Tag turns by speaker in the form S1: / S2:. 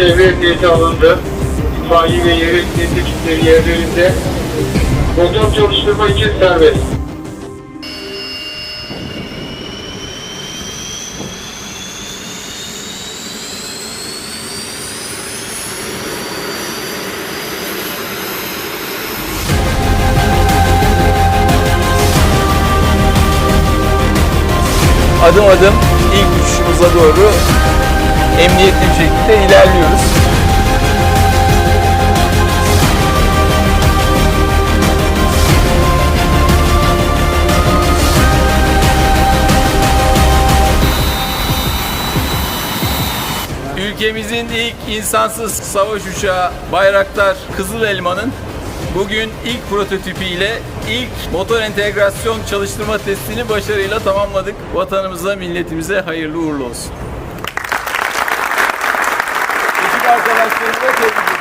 S1: çevre ehliyeti alındı. İtfaiye ve yer ehliyeti kitleri yerlerinde. Motor çalıştırma için serbest.
S2: adım adım ilk uçuşumuza doğru emniyetli bir şekilde ilerliyoruz. Ülkemizin ilk insansız savaş uçağı Bayraktar Kızıl Elma'nın bugün ilk prototipiyle ilk motor entegrasyon çalıştırma testini başarıyla tamamladık. Vatanımıza, milletimize hayırlı uğurlu olsun. Ekip arkadaşlarımla tebrik ediyorum.